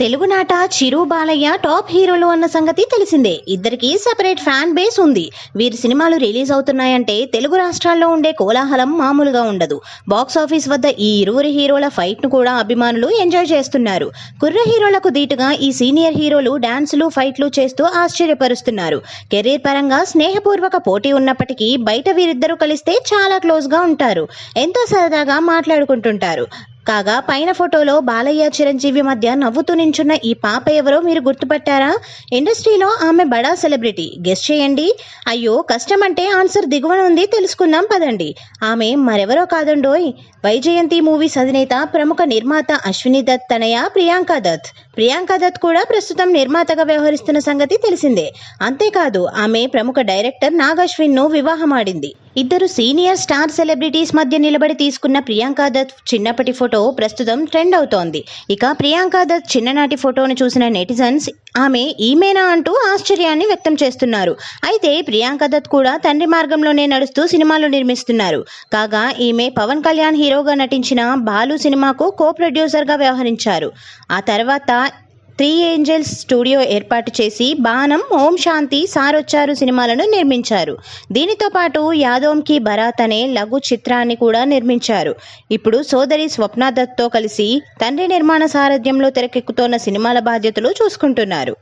తెలుగునాట చిరు బాలయ్య టాప్ హీరోలు అన్న సంగతి తెలిసిందే. ఇద్దరికి సెపరేట్ ఫ్యాన్ బేస్ ఉంది. వీరి సినిమాలు రిలీజ్ అవుతున్నాయంటే తెలుగు రాష్ట్రాల్లో ఉండే కోలాహలం మామూలుగా ఉండదు. బాక్స్ ఆఫీస్ వద్ద ఈ ఇరువురి హీరోల ఫైట్ను కూడా అభిమానులు ఎంజాయ్ చేస్తున్నారు. కుర్ర హీరోలకు దీటుగా ఈ సీనియర్ హీరోలు డాన్సులు ఫైట్లు చేస్తూ ఆశ్చర్యపరుస్తున్నారు. కెరీర్ పరంగా స్నేహపూర్వక పోటీ ఉన్నప్పటికీ బయట వీరిద్దరూ కలిస్తే చాలా క్లోజ్గా ఉంటారు. ఎంతో సరదాగా మాట్లాడుకుంటుంటారు. కాగా పైన ఫోటోలో బాలయ్య చిరంజీవి మధ్య నవ్వుతూ నించున్న ఈ పాప ఎవరో మీరు గుర్తుపట్టారా? ఇండస్ట్రీలో ఆమె బడా సెలబ్రిటీ. గెస్ట్ చేయండి. అయ్యో కష్టం అంటే ఆన్సర్ దిగువన ఉంది తెలుసుకుందాం పదండి. ఆమె మరెవరో కాదండోయ్. వైజయంతి మూవీస్ అధినేత ప్రముఖ నిర్మాత అశ్విని దత్ తనయ ప్రియాంక దత్. ప్రియాంక దత్ కూడా ప్రస్తుతం నిర్మాతగా వ్యవహరిస్తున్న సంగతి తెలిసిందే. అంతేకాదు ఆమె ప్రముఖ డైరెక్టర్ నాగశ్విన్ను వివాహమాడింది. ఇద్దరు సీనియర్ స్టార్ సెలబ్రిటీస్ మధ్య నిలబడి తీసుకున్న ప్రియాంక దత్ చిన్నప్పటి ఫోటో ప్రస్తుతం ట్రెండ్ అవుతోంది. ఇక ప్రియాంక దత్ చిన్ననాటి ఫోటోను చూసిన నెటిజన్స్ ఆమె ఈమెనా అంటూ ఆశ్చర్యాన్ని వ్యక్తం చేస్తున్నారు. అయితే ప్రియాంక దత్ కూడా తండ్రి మార్గంలోనే నడుస్తూ సినిమాలు నిర్మిస్తున్నారు. కాగా ఈమె పవన్ కళ్యాణ్ హీరోగా నటించిన బాలు సినిమాకు కో ప్రొడ్యూసర్గా వ్యవహరించారు. ఆ తర్వాత త్రీ ఏంజల్స్ స్టూడియో ఏర్పాటు చేసి బాణం ఓం శాంతి సారొచ్చారు సినిమాలను నిర్మించారు. దీనితో పాటు యాదోంకి బరాత్ అనే లఘు చిత్రాన్ని కూడా నిర్మించారు. ఇప్పుడు సోదరి స్వప్న దత్తో కలిసి తండ్రి నిర్మాణ సారథ్యంలో తెరకెక్కుతోన్న సినిమాల బాధ్యతలు చూసుకుంటున్నారు.